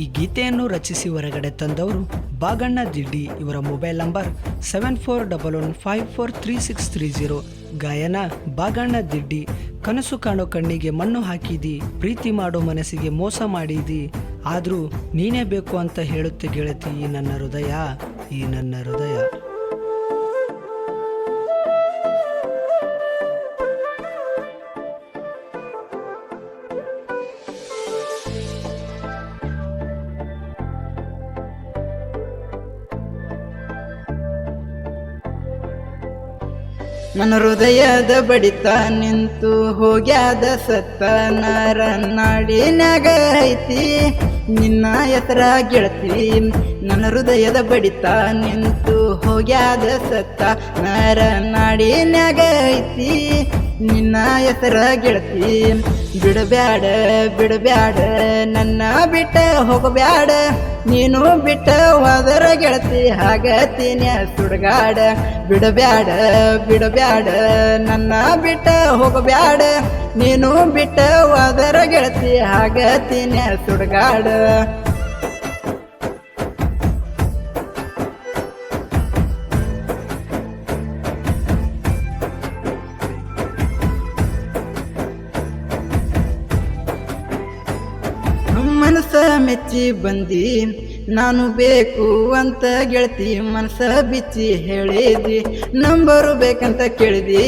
ಈ ಗೀತೆಯನ್ನು ರಚಿಸಿ ಹೊರಗಡೆ ತಂದವರು ಬಾಗಣ್ಣ ದಿಡ್ಡಿ ಇವರ mobile number seven four double one five four three six three zero. ಗಾಯನ ಬಾಗಣ್ಣ ದಿಡ್ಡಿ. ಕನಸು ಕಾಣೋ ಕಣ್ಣಿಗೆ ಮಣ್ಣು ಹಾಕಿದಿ, ಪ್ರೀತಿ ಮಾಡೋ ಮನಸ್ಸಿಗೆ ಮೋಸ ಮಾಡಿದಿ. ಆದರೂ ನೀನೇ ಬೇಕು ಅಂತ ಹೇಳುತ್ತೆ ಗೆಳತಿ ಈ ನನ್ನ ಹೃದಯ, ಈ ನನ್ನ ಹೃದಯ. ನನ್ನ ಹೃದಯದ ಬಡಿತ ನಿಂತು ಹೋಗ್ಯಾದ ಸತ್ತ ನರ ನಾಡಿನ್ಯಾಗ ಐತಿ. ನಿನ್ನ ಹೆಸರ ಗೆಳತಿ, ನನ್ನ ಹೃದಯದ ಬಡಿತ ನಿಂತು ಹೋಗ್ಯಾದ ಸತ್ತ ನರ ನಾಡಿನ್ಯಾಗ ಐತಿ. ನಿನ್ನ ಹೆಸರ ಗೆಳತಿ, ಬಿಡಬ್ಯಾಡ ಬಿಡಬ್ಯಾಡ, ನನ್ನ ಬಿಟ್ಟ ಹೋಗಬ್ಯಾಡ. ನೀನು ಬಿಟ್ಟ ಹೋದರ ಗೆಳತಿ ಹಾಗತೀನಿ, ಸುಡಗಾಡ. ಬಿಡಬ್ಯಾಡ ಬಿಡಬ್ಯಾಡ, ನನ್ನ ಬಿಟ್ಟ ಹೋಗಬ್ಯಾಡ. ನೀನು ಬಿಟ್ಟ ಹೋದರ ಗೆಳತಿ ಹಾಗತೀನಿ, ಸುಡಗಾಡ. ಮನಸ್ಸ ಮೆಚ್ಚಿ ಬಂದಿ, ನಾನು ಬೇಕು ಅಂತ ಗೆಳತಿ ಮನಸ ಬಿಚ್ಚಿ ಹೇಳಿದಿ, ನಂಬರು ಬೇಕಂತ ಕೇಳಿದಿ.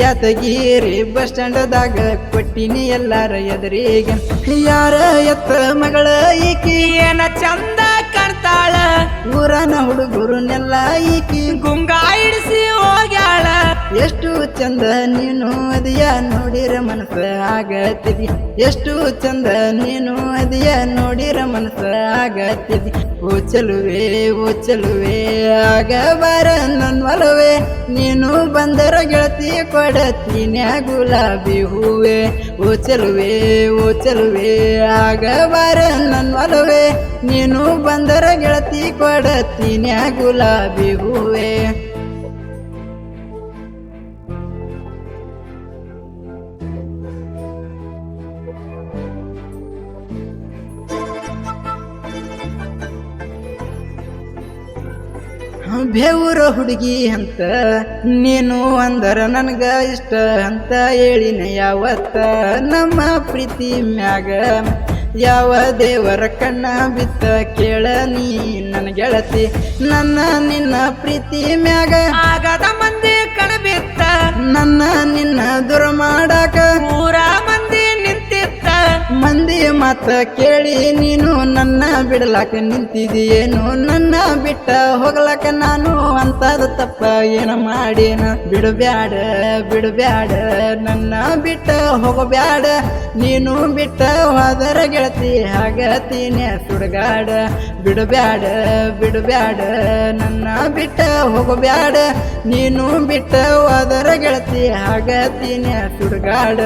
ಯಾತಗಿರಿ ಬಸ್ ಸ್ಟ್ಯಾಂಡದಾಗ ಕೊಟ್ಟಿನಿ ಎಲ್ಲಾರ ಎದುರಿಗೆ. ಯಾರ ಎತ್ತ ಮಗಳ ಈಕಿ, ಏನ ಚಂದ ಕಾಣ್ತಾಳ ಊರನ ಹುಡುಗರುನೆಲ್ಲ ಈಕಿ ಹೋಗ್ಯಾಳ ಎಷ್ಟು ಚಂದ ನೀನು ಅದಿಯ ನೋಡಿರ ಮನಸ್ಸ ಆಗತ್ತಿದಿ. ಎಷ್ಟು ಚಂದ ನೀನು ಅದಿಯ ನೋಡಿರ ಮನಸ್ಸ ಆಗತ್ತಿದಿ. ಓ ಚಲುವೆ ಓ ಚಲುವೆ ಆಗ ಬಾರ ನನ್ ನೀನು ಬಂದರ ಗೆಳತಿ ಕೊಡತ್ತೀನಿ ಗುಲಾಬಿ ಹೂವೆ. ಓ ಚಲುವೆ ಓ ಚಲುವೆ ಆಗ ಬಾರ ನನ್ ಒಲವೇ. ನೀನು ಬಂದರ ಗೆಳತಿ ಕೊಡತ್ತೀನಿ ಗುಲಾಬಿ ಹೂವೆ. ಬೇವುರ ಹುಡುಗಿ ಅಂತ. ನೀನು ಅಂದರ ನನ್ಗ ಇಷ್ಟ ಅಂತ ಹೇಳಿನ ಯಾವತ್ತ. ನಮ್ಮ ಪ್ರೀತಿ ಮ್ಯಾಗ ಯಾವ ದೇವರ ಕಣ್ಣ ಬಿತ್ತ ಕೇಳ ನೀ ನನ್ನ ಗೆಳತಿ. ನನ್ನ ನಿನ್ನ ಪ್ರೀತಿ ಮ್ಯಾಗ ಆಗದ ಮಂದಿ ಕಣ ಬಿತ್ತ ನನ್ನ ನಿನ್ನ ದೂರ ಮಾತ ಕೇಳಿ ನೀನು ನನ್ನ ಬಿಡಲಾಕ ನಿಂತಿದೀಯೇನು? ನನ್ನ ಬಿಟ್ಟ ಹೋಗ್ಲಾಕ ನಾನು ಅಂತದ ತಪ್ಪ ಏನ ಮಾಡೇನ? ಬಿಡಬ್ಯಾಡ ಬಿಡಬ್ಯಾಡ, ನನ್ನ ಬಿಟ್ಟ ಹೋಗಬ್ಯಾಡ. ನೀನು ಬಿಟ್ಟ ಹೋದರ ಗೆಳತಿ ಹಾಗತೀನಿ ಸುಡಗಾಡ. ಬಿಡಬ್ಯಾಡ ಬಿಡಬ್ಯಾಡ, ನನ್ನ ಬಿಟ್ಟ ಹೋಗಬ್ಯಾಡ. ನೀನು ಬಿಟ್ಟ ಹೋದರ ಗೆಳತಿ ಹಾಗತೀನಿ ಸುಡಗಾಡ.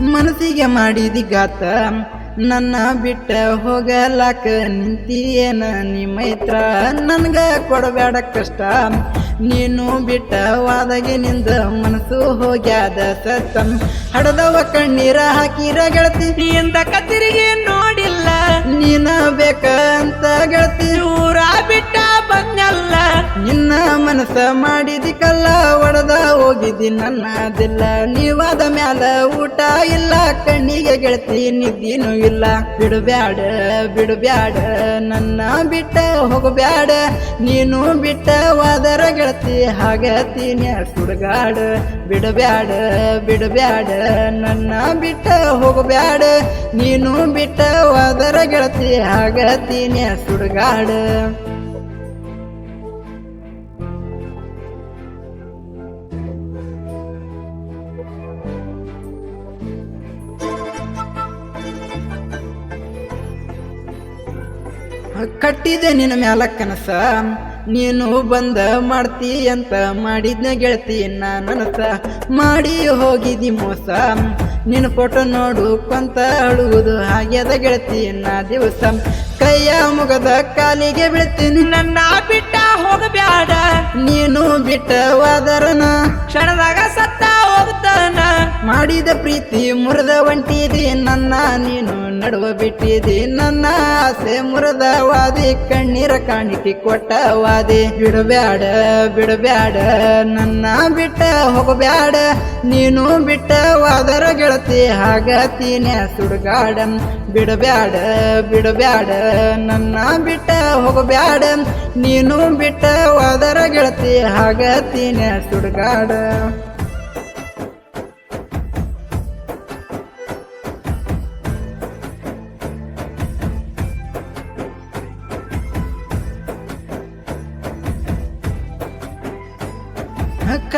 ಮನಸ್ಸಿಗೆ ಮಾಡಿದಿ ಗಾತ. ನನ್ನ ಬಿಟ್ಟ ಹೋಗಲಾಕ ನಿಂತಿಯೇನ ನಿ ಮೈತ್ರ. ನನ್ಗ ಕೊಡಬೇಡ ಕಷ್ಟ. ನೀನು ಬಿಟ್ಟ ವಾದಗಿನಿಂದ ಮನಸ್ಸು ಹೋಗ್ಯಾದ ಸತ್ತ ಹಡದವ ಕಣ್ಣೀರ ಹಾಕಿರ ಗೆಳತಿ. ಇಂದ ಕತ್ತಿರಿಗೆ ನೋಡಿಲ್ಲ. ನೀನ ಬೇಕ ಅಂತ ಗೆಳತಿ. ಊರ ಬಿಟ್ಟ ಬಂದಲ್ಲ. ನಿನ್ನ ಮನಸ್ಸ ಮಾಡಿದಿಕ್ಕಲ್ಲ ಒಡೆದ ಹೋಗಿದಿ ನನ್ನದಿಲ್ಲ ನೀವಾದ ಗೆಳತಿ ನಿದ್ದೀನೂ ಇಲ್ಲ. ಬಿಡಬ್ಯಾಡ ಬಿಡಬ್ಯಾಡ. ನನ್ನ ಬಿಟ್ಟ ಹೋಗಬ್ಯಾಡ. ನೀನು ಬಿಟ್ಟ ವಾದರ ಗೆಳತಿ ಹಾಗತೀನಿ ಸುಡುಗಾಡ. ಬಿಡಬ್ಯಾಡ ಬಿಡಬ್ಯಾಡ. ನನ್ನ ಬಿಟ್ಟ ಹೋಗಬ್ಯಾಡ. ನೀನು ಬಿಟ್ಟ ವಾದರ ಗೆಳತಿ ಹಾಗತೀನಿ ಸುಡಗಾಡ. ಕಟ್ಟಿದೆ ನಿನ್ನ ಮ್ಯಾಲ ಕನಸ. ನೀನು ಬಂದ ಮಾಡ್ತಿ ಅಂತ ಮಾಡಿದ್ನ ಗೆಳತಿ ನನಸ ಮಾಡಿ ಹೋಗಿದಿ ಮೋಸ. ನಿನ್ನ ಫೋಟೋ ನೋಡು ಕೊಂತ ಅಳುವುದು ಹಾಗ್ಯದ ಗೆಳತಿ ನಾ ದಿವಸ. ಕೈಯ ಮುಗದ ಕಾಲಿಗೆ ಬೀಳ್ತೀನಿ. ನನ್ನ ಬಿಟ್ಟ ಹೋಗಬ್ಯಾಡ. ನೀನು ಬಿಟ್ಟವಾದರನ. ಕ್ಷಣದಾಗ ಸತ್ತ ಮಾಡಿದ ಪ್ರೀತಿ ಮುರಿದ ಒಂಟಿದಿ, ನನ್ನ ನೀನು ನಡುವ ಬಿಟ್ಟಿದಿ. ನನ್ನ ಆಸೆ ಮುರಿದ ವಾದಿ, ಕಣ್ಣೀರ ಕಾಣಿಕೆ ಕೊಟ್ಟ ವಾದಿ. ಬಿಡಬ್ಯಾಡ ಬಿಡಬ್ಯಾಡ, ನನ್ನ ಬಿಟ್ಟ ಹೋಗಬ್ಯಾಡ. ನೀನು ಬಿಟ್ಟ ವಾದರ ಗೆಳತಿ ಹಾಗತೀನೆ ಸುಡುಗಾಡ. ಬಿಡಬ್ಯಾಡ ಬಿಡಬ್ಯಾಡ, ನನ್ನ ಬಿಟ್ಟ ಹೋಗಬ್ಯಾಡ. ನೀನು ಬಿಟ್ಟ ವಾದರ ಗೆಳತಿ ಹಾಗತೀನೆ ಸುಡುಗಾಡ.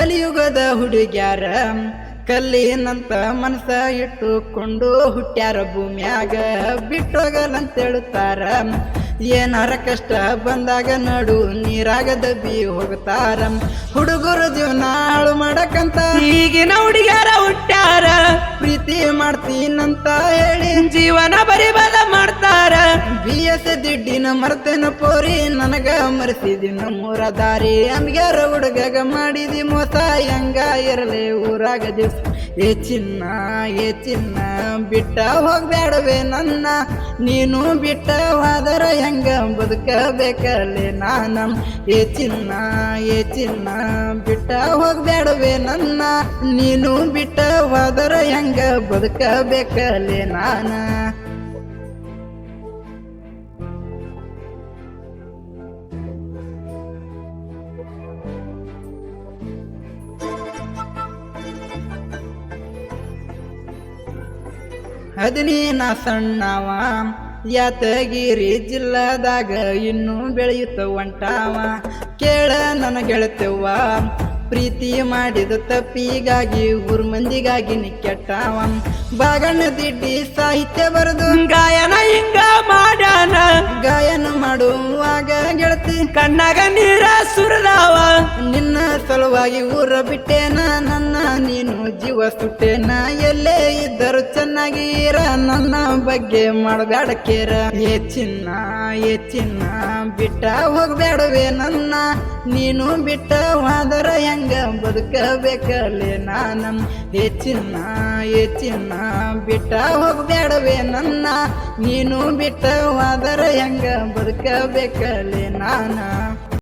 ಕಲಿಯುಗದ ಹುಡುಗ್ಯಾರ, ಕಲ್ಲಿನಂತ ಮನಸ ಇಟ್ಟುಕೊಂಡು ಹುಟ್ಟ್ಯಾರ ಭೂಮ್ಯಾಗ. ಬಿಟ್ಟೋಗಲಂತೇಳುತ್ತಾರ, ಏನಾರ ಕಷ್ಟ ಬಂದಾಗ ನಡು ನೀರಾಗ ದಬ್ಬಿ ಹೋಗ್ತಾರ. ಹುಡುಗರು ಜೀವನ ಹಾಳು ಮಾಡಕಂತ. ಈಗಿನ ಹುಡುಗಿಯರ ಹುಟ್ಟಾರ ಪ್ರೀತಿ ಮಾಡ್ತೀನಂತ ಹೇಳಿ. ಜೀವನ ಬರಿಬದ ಮಾಡ್ತಾರ. ಬಿ ಎಸ್ ದಿಡ್ಡಿನ ಮರ್ತೇನ ಪೋರಿ ನನಗ ಮರೆಸಿದಿ ನಮ್ಮೂರ ದಾರಿ. ಅಮ್ಗ್ಯಾರ ಹುಡುಗಗ ಮಾಡಿದಿ ಮೋಸ ಹೆಂಗ ಇರಲಿ ಊರಾಗ ದಿವ್ಸ. ಏ ಚಿನ್ನ ಏ ಚಿನ್ನ, ಬಿಟ್ಟ ಹೋಗ್ಬೇಡವೆ ನನ್ನ. ನೀನು ಬಿಟ್ಟ ಹೋದರ ಹೆಂಗ ಬದುಕಬೇಕಲ್ಲಿ ನಾನ. ಏ ಚಿನ್ನ ಏ ಚಿನ್ನ, ಬಿಟ್ಟ ಹೋಗ್ಬೇಡವೆ ನನ್ನ. ನೀನು ಬಿಟ್ಟ ಹೋದರ ಹೆಂಗ ಬದುಕಬೇಕಲ್ಲಿ ನಾನ. ಹದಿನೀನ ಸಣ್ಣವ ಯಾತಗಿರಿ ಜಿಲ್ಲಾದಾಗ ಇನ್ನೂ ಬೆಳೆಯುತ್ತ ಒಂಟಾವ ಕೇಳ ನನ್ನ ಗೆಳತವ್ವ ಪ್ರೀತಿ ಮಾಡಿದ ತಪ್ಪಿಗಾಗಿ ಊರ್ ಮಂದಿಗಾಗಿ ನಿ ಕೆಟ್ಟವ ಬಾಗಣ್ಣ ದಿಡ್ಡಿ ಸಾಹಿತ್ಯ ಬರೆದು ಗಾಯನ ಹಿಂಗ ಮಾಡ್ಯಾನ. ಗಾಯನ ಮಾಡುವಾಗ ಗೆಳತಿ ಕಣ್ಣಾಗ ನೀರ ಸುರದಾವ. ಸಲುವಾಗಿ ಊರ ಬಿಟ್ಟೇನ, ನನ್ನ ನೀನು ಜೀವ ಸುಟ್ಟೇನ, ಎಲ್ಲೇ ಇದ್ದರು ಚೆನ್ನಾಗಿ ಇರ, ನನ್ನ ಬಗ್ಗೆ ಮಾಡಬೇಡ ಕೇರ ಏ ಚಿನ್ನ ಏ ಚಿನ್ನ, ಬಿಟ್ಟ ಹೋಗ್ಬೇಡವೆ ನನ್ನ, ನೀನು ಬಿಟ್ಟ ಹೋದರ ಹೆಂಗ ಬದುಕಬೇಕಲ್ಲೇ ನಾನ ಏ ಚಿನ್ನ ಏ ಚಿನ್ನ, ಬಿಟ್ಟ ಹೋಗ್ಬೇಡವೆ ನನ್ನ, ನೀನು ಬಿಟ್ಟ ಹೋದರ ಹೆಂಗ ಬದುಕಬೇಕಲ್ಲೇ ನಾನ